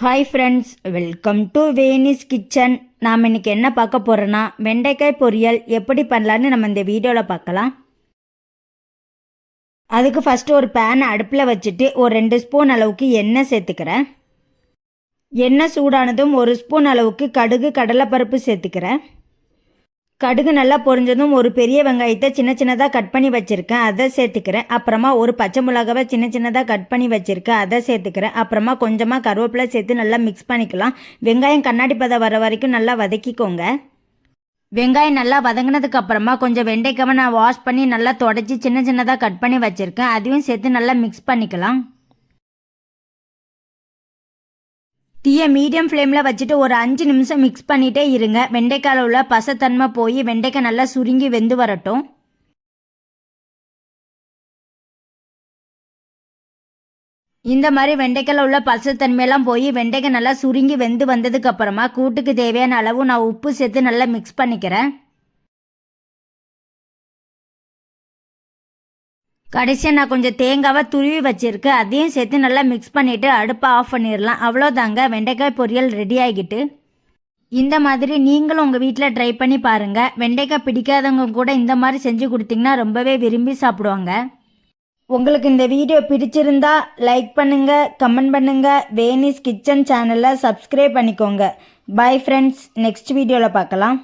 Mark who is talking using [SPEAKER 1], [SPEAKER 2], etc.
[SPEAKER 1] Hi friends welcome to Venice kitchen நாம் இன்றைக்கி என்ன பார்க்க போகிறோன்னா வெண்டைக்காய் பொரியல் எப்படி பண்ணலான்னு நம்ம இந்த வீடியோவில் பார்க்கலாம். அதுக்கு ஃபஸ்ட்டு ஒரு பேனை அடுப்பில் வச்சுட்டு ஒரு ரெண்டு ஸ்பூன் அளவுக்கு எண்ணெய் சேர்த்துக்கிறேன். எண்ணெய் சூடானதும் ஒரு ஸ்பூன் அளவுக்கு கடுகு கடலைப்பருப்பு சேர்த்துக்கிறேன். கடுகு நல்லா பொரிஞ்சதும் ஒரு பெரிய வெங்காயத்தை சின்ன சின்னதாக கட் பண்ணி வச்சுருக்கேன். அதை சேர்த்துக்கிறேன். அப்புறமா ஒரு பச்சை மிளகாவை சின்ன சின்னதாக கட் பண்ணி வச்சுருக்கேன். அதை சேர்த்துக்கிறேன். அப்புறமா கொஞ்சமாக கருவேப்பிலை சேர்த்து நல்லா மிக்ஸ் பண்ணிக்கலாம். வெங்காயம் கண்ணாடி பதம் வர வரைக்கும் நல்லா வதக்கிக்கோங்க. வெங்காயம் நல்லா வதங்கினதுக்கு அப்புறமா கொஞ்சம் வெண்டைக்காவை நான் வாஷ் பண்ணி நல்லா தொடச்சி சின்ன சின்னதாக கட் பண்ணி வச்சுருக்கேன். அதையும் சேர்த்து நல்லா மிக்ஸ் பண்ணிக்கலாம். தீயை மீடியம் ஃப்ளேமில் வச்சுட்டு ஒரு அஞ்சு நிமிஷம் மிக்ஸ் பண்ணிகிட்டே இருங்க. வெண்டைக்காயில் உள்ள பசத்தன்மை போய் வெண்டைக்காய் நல்லா சுருங்கி வெந்து வரட்டும். இந்த மாதிரி வெண்டைக்காயில் உள்ள பசத்தன்மையெல்லாம் போய் வெண்டைக்காய் நல்லா சுருங்கி வெந்து வந்ததுக்கு அப்புறமா கூட்டுக்கு தேவையான அளவு நான் உப்பு சேர்த்து நல்லா மிக்ஸ் பண்ணிக்கிறேன். கடைசியாக நான் கொஞ்சம் தேங்காவை துருவி வச்சுருக்கேன் அதையும் சேர்த்து நல்லா மிக்ஸ் பண்ணிவிட்டு அடுப்பை ஆஃப் பண்ணிடலாம். அவ்வளோதாங்க வெண்டைக்காய் பொரியல் ரெடி ஆகிட்டு. இந்த மாதிரி நீங்களும் உங்கள் வீட்டில் ட்ரை பண்ணி பாருங்கள் வெண்டைக்காய் பிடிக்காதவங்க கூட இந்த மாதிரி செஞ்சு கொடுத்தீங்கன்னா ரொம்பவே விரும்பி சாப்பிடுவாங்க. உங்களுக்கு இந்த வீடியோ பிடிச்சிருந்தா லைக் பண்ணுங்கள் கமெண்ட் பண்ணுங்கள் வேனிஸ் கிச்சன் சேனலை சப்ஸ்கிரைப் பண்ணிக்கோங்க. பை ஃப்ரெண்ட்ஸ் நெக்ஸ்ட் வீடியோவில் பார்க்கலாம்.